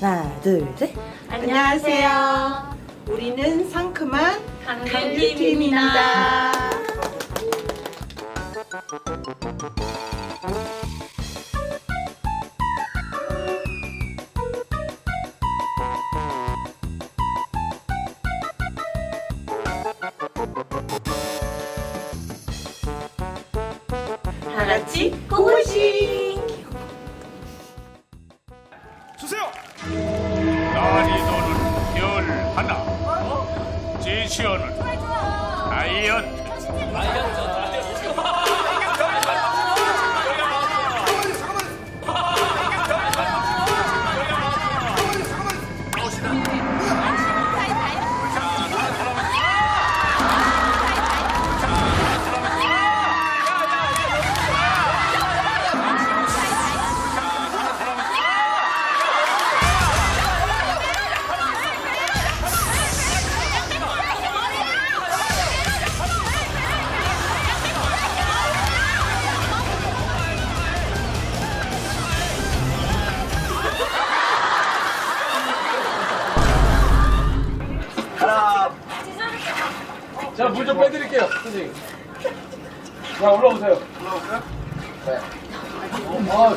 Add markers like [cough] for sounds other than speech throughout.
하나, 둘, 셋. 안녕하세요. 우리는 상큼한 강규팀입니다. 다 같이 고고싱! 주세요. 하나. 제시어는 다이어트. 자, 선생님. 자, 올라오세요. 올라오세요? 네. 어,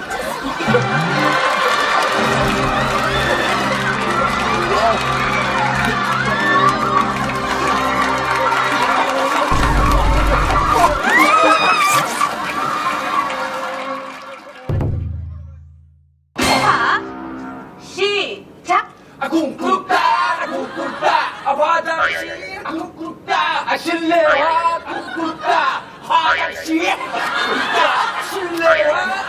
시작! 아, 쿵쿵따, 아, 쿵쿵따, 아, 화장실, 아, 쿵쿵따, 아, 실내화, 쿵쿵따, 화장실, 쿵쿵따, 실내화,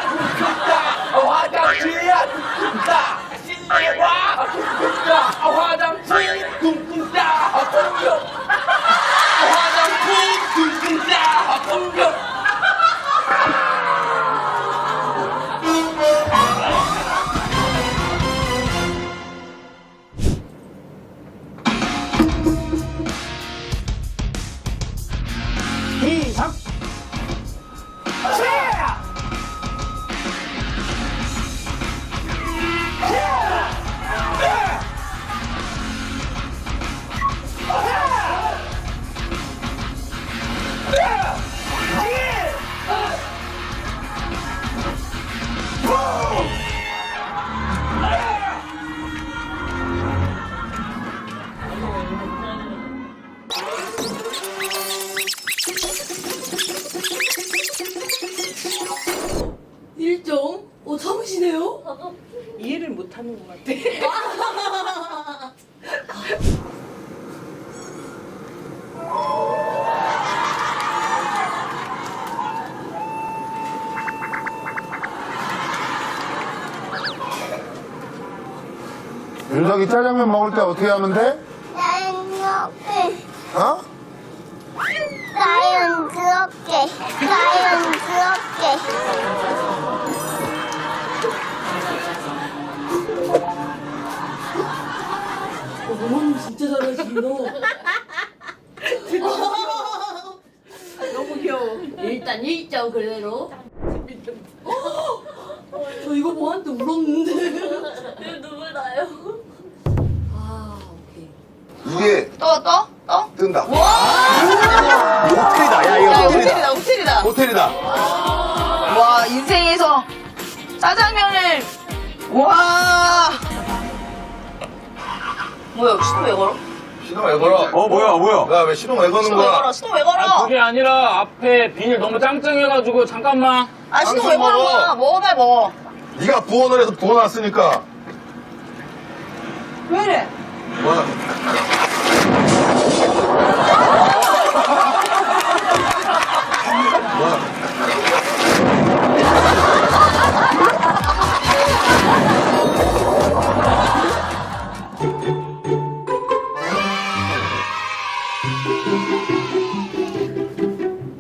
참으시네요? [laughs] 이해를 못하는 것 같아. 윤석이 짜장면 먹을 때 어떻게 하면 돼? 자연스럽게 어? 자연스럽게 자연스럽게 일정 그대로. 저 이거 뭐한테 울었는데. 눈물 나요. 아, 오케이. 이게 또, 또, 또? 뜬다. 호텔이다. 야, 이거 호텔이다. 호텔이다. 호텔이다. 와, 인생에서 짜장면을, 와. 뭐야, 시동 왜 걸어? 시동 왜 걸어? 어, 뭐야, 뭐야. 야, 왜 시동 왜 거는 시동 왜 거야? 걸어? 시동 왜 걸어? 그게 아니라 앞에 비닐 너무 짱짱해가지고 잠깐만. 아, 시동 왜 방송 걸어? 먹어. 거야? 먹어, 빨리 먹어. 네가 부원을 해서 부어놨으니까. 왜 이래? 뭐,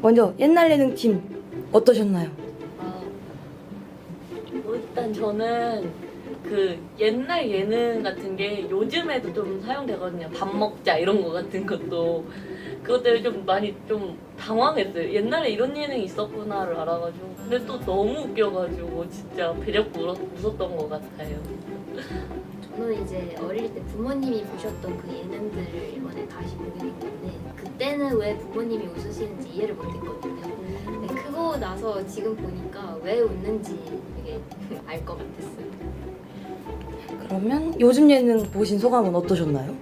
먼저 옛날 예능 팀 어떠셨나요? 뭐 일단 저는 그 옛날 예능 같은 게 요즘에도 좀 사용되거든요. 밥 먹자 이런 거 같은 것도 그것 때문에 좀 많이 좀 당황했어요. 옛날에 이런 예능이 있었구나를 알아가지고 근데 또 너무 웃겨가지고 진짜 배려고 웃었던 것 같아요. 저는 이제 어릴 때 부모님이 보셨던 그 예능들을 이번에 다시 보게 됐는데 그때는 왜 부모님이 웃으시는지 이해를 못했거든요. 근데 크고 나서 지금 보니까 왜 웃는지 되게 [laughs] 알 것 같았어요. 그러면 요즘 예능 보신 소감은 어떠셨나요?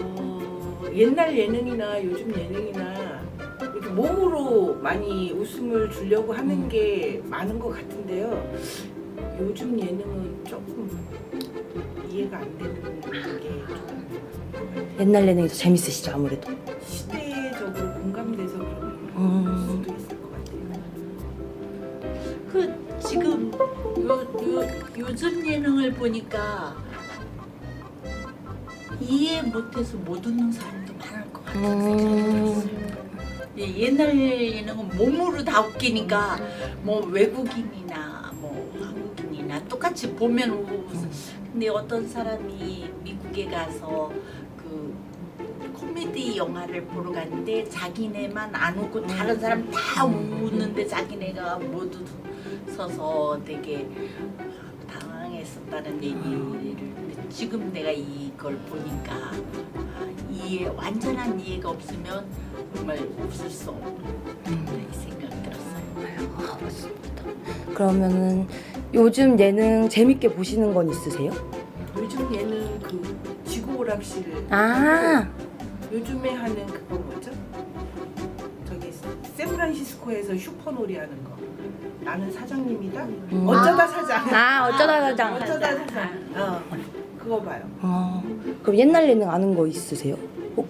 어, 옛날 예능이나 요즘 예능이나 이렇게 몸으로 많이 웃음을 주려고 하는 음. 게 많은 것 같은데요. 요즘 예능은 조금 이해가 안 되는 게 조금 옛날 예능이 더 재밌으시죠 아무래도. 시대적으로 공감돼서 그런 음. 수도 있을 것 같아요. 그 지금 요, 요, 요즘 예능을 보니까 이해 못해서 못 웃는 사람도 많을 것 같아요. 음. 예, 옛날 예능은 몸으로 다 웃기니까 뭐 외국인이나 똑같이 보면 웃어. 근데 어떤 사람이 미국에 가서 그 코미디 영화를 보러 갔는데 자기네만 안 웃고 다른 사람 다 웃는데 자기네가 못 웃어서 되게 당황했었다는 얘기를 지금 내가 이걸 보니까 아, 이해 완전한 이해가 없으면 정말 웃을 수 없는 이 생각이 들었어요. 그러면은 요즘 예능 재밌게 보시는 건 있으세요? 요즘 예능 그 지구 오락실 아. 요즘에 하는 그거 뭐죠? 저기 샌프란시스코에서 슈퍼놀이 하는 거. 나는 사장님이다. 음. 어쩌다 사장. 아 어쩌다 사장. 어쩌다 사장. 어, 그거 봐요. 어, 그럼 옛날 예능 아는 거 있으세요? 어?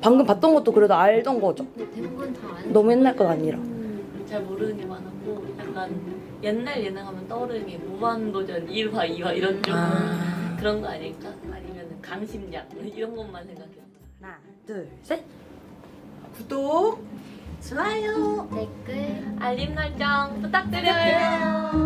방금 봤던 것도 그래도 알던 거죠? 근데 대부분 다 아는 너무 옛날 건 아니라. 잘 모르는 게 많았고 약간 옛날 예능 하면 떠오르는 게 무한도전 1화, 2화 이런 좀 아. 그런 거 아닐까? 아니면 강심장 이런 것만 생각했어요. 하나, 둘, 셋. 구독. 좋아요. 댓글 알림 설정 부탁드려요.